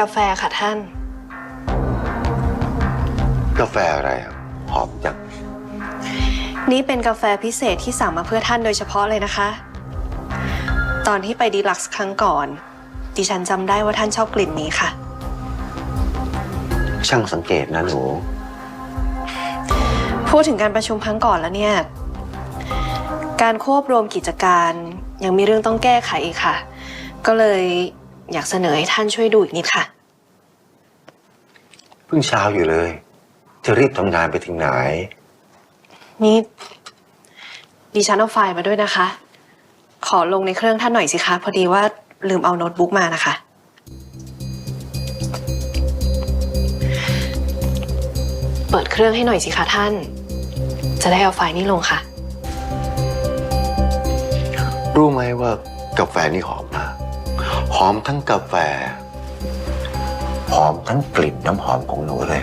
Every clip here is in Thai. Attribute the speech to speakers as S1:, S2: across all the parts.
S1: กาแฟค่ะท่าน
S2: กาแฟอะไรอะหอมจัง
S1: นี่เป็นกาแฟพิเศษที่สั่งมาเพื่อท่านโดยเฉพาะเลยนะคะ ตอนที่ไปดีลักซ์ครั้งก่อน ดิฉันจำได้ว่าท่านชอบกลิ่นนี้ค่ะ
S2: ช่างสังเกตนะหนู
S1: พูดถึงการประชุมครั้งก่อนแล้วเนี่ย การควบรวมกิจการยังมีเรื่องต้องแก้ไขอีกค่ะ ก็เลย อยากเสนอให้ท่านช่วยดูอีกนิดค่ะ
S2: เพิ่งเช้าอยู่เลย จะรีบทำงานไปถึงไหน
S1: นี่ดิฉันเอาไฟล์มาด้วยนะคะ ขอลงในเครื่องท่านหน่อยสิคะ พอดีว่าลืมเอาโน้ตบุ๊กมานะคะ เปิดเครื่องให้หน่อยสิคะท่าน จะได้เอาไฟล์นี้ลงค่ะ
S2: รู้ไหมว่ากาแฟนี่หอมมากห อมทั้งกาแฟ หอมทั้งกลิ่นน้ำหอมของหนูเลย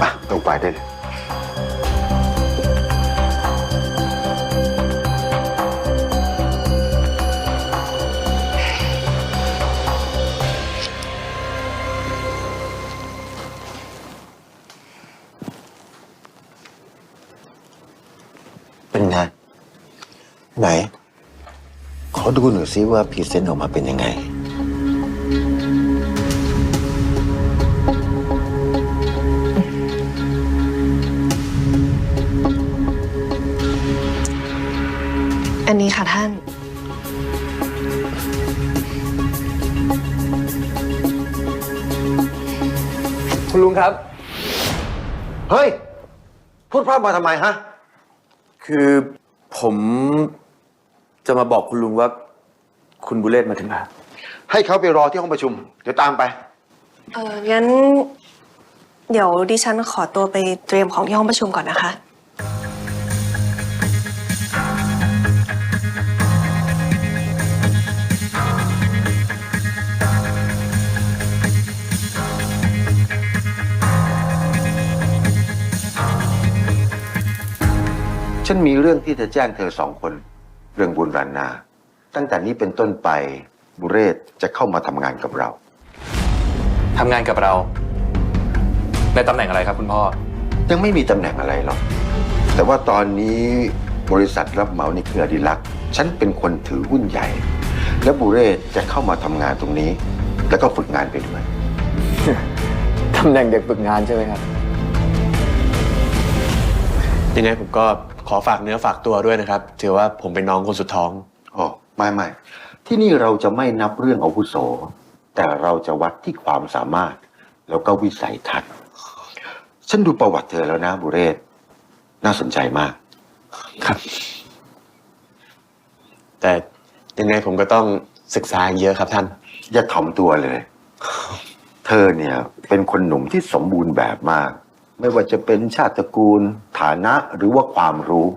S2: มาลงไปได้เลย เป็นไง ไหน ขอดูหน่อยซิว่าพรีเซนต์ออกมาเป็นยังไง
S1: อันนี้ค่ะท่าน
S3: คุณลุงครับ
S2: เฮ้ย พูดพร่ำมาทำไมฮะ
S3: คือผมจะมาบอกคุณลุงว่า คุณบุเลศมาถึงแล้ว
S2: ให้เขาไปรอที่ห้องประชุม เดี๋ยวตามไป
S1: เอองั้น เดี๋ยวดิฉันขอตัวไปเตรียมของที่ห้องประชุมก่อนนะคะ
S2: ฉันมีเรื่องที่จะแจ้งเธอสองคน เรื่องบุญรันนา ตั้งแต่นี้เป็นต้นไปบุเรศจะเข้ามาทำงานกับเรา
S3: ทำงานกับเรา ในตำแหน่งอะไรครับคุณพ่อ
S2: ยังไม่มีตำแหน่งอะไรหรอก แต่ว่าตอนนี้บริษัทรับเหมาในเครือดิลักษ์ฉันเป็นคนถือหุ้นใหญ่ และบุเรศจะเข้ามาทำงานตรงนี้ แล้วก็ฝึกงานไปด้วย
S3: ตำแหน่งเด็กฝึกงานใช่ไหมครับ
S4: ยังไงผมก็ขอฝากเนื้อฝากตัวด้วยนะครับ ถือว่าผมเป็นน้องคนสุดท้อง
S2: อ๋อไม่ไม่ที่นี่เราจะไม่นับเรื่องอาวุโส แต่เราจะวัดที่ความสามารถ แล้วก็วิสัยทัศน์ฉันดูประวัติเธอแล้วนะบุเรศ น่าสนใจมาก
S4: ครับ แต่ยังไงผมก็ต้องศึกษาเยอะครับท่าน
S2: อย่าถ่อมตัวเลย เธอเนี่ยเป็นคนหนุ่มที่สมบูรณ์แบบมาก ไม่ว่าจะเป็นชาติตระกูล ฐานะหรือว่าความรู้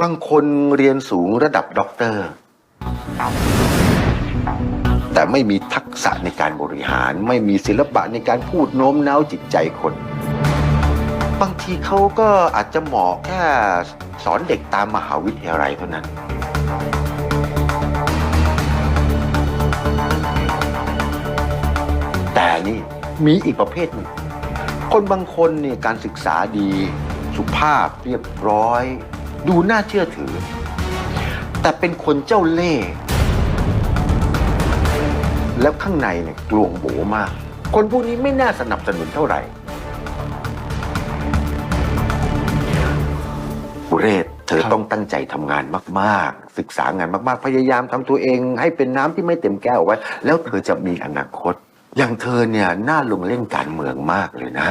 S2: บางคนเรียนสูงระดับด็อกเตอร์ แต่ไม่มีทักษะในการบริหาร ไม่มีศิลปะในการพูดโน้มน้าวจิตใจคน บางทีเขาก็อาจจะเหมาะแค่สอนเด็กตามมหาวิทยาลัยเท่านั้นแต่นี่ มีอีกประเภทหนึ่งคนบางคนเนี่ยการศึกษาดี สุภาพเรียบร้อย ดูน่าเชื่อถือ แต่เป็นคนเจ้าเล่ห์แล้วข้างในเนี่ยกลวงโบมาก คนพวกนี้ไม่น่าสนับสนุนเท่าไหร่บุเรศเธอต้องตั้งใจทำงานมาก ๆ ศึกษางานมาก ๆ พยายามทำตัวเอง ให้เป็นน้ำที่ไม่เต็มแก้วไว้ แล้วเธอจะมีอนาคต อย่างเธอเนี่ยน่าลงเล่นการเมืองมากเลยนะ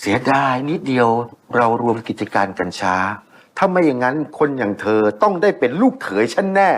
S2: เสียดายนิดเดียวเรารวมกิจการกันช้า ถ้าไม่อย่างนั้นคนอย่างเธอต้องได้เป็นลูกเขยฉันแน่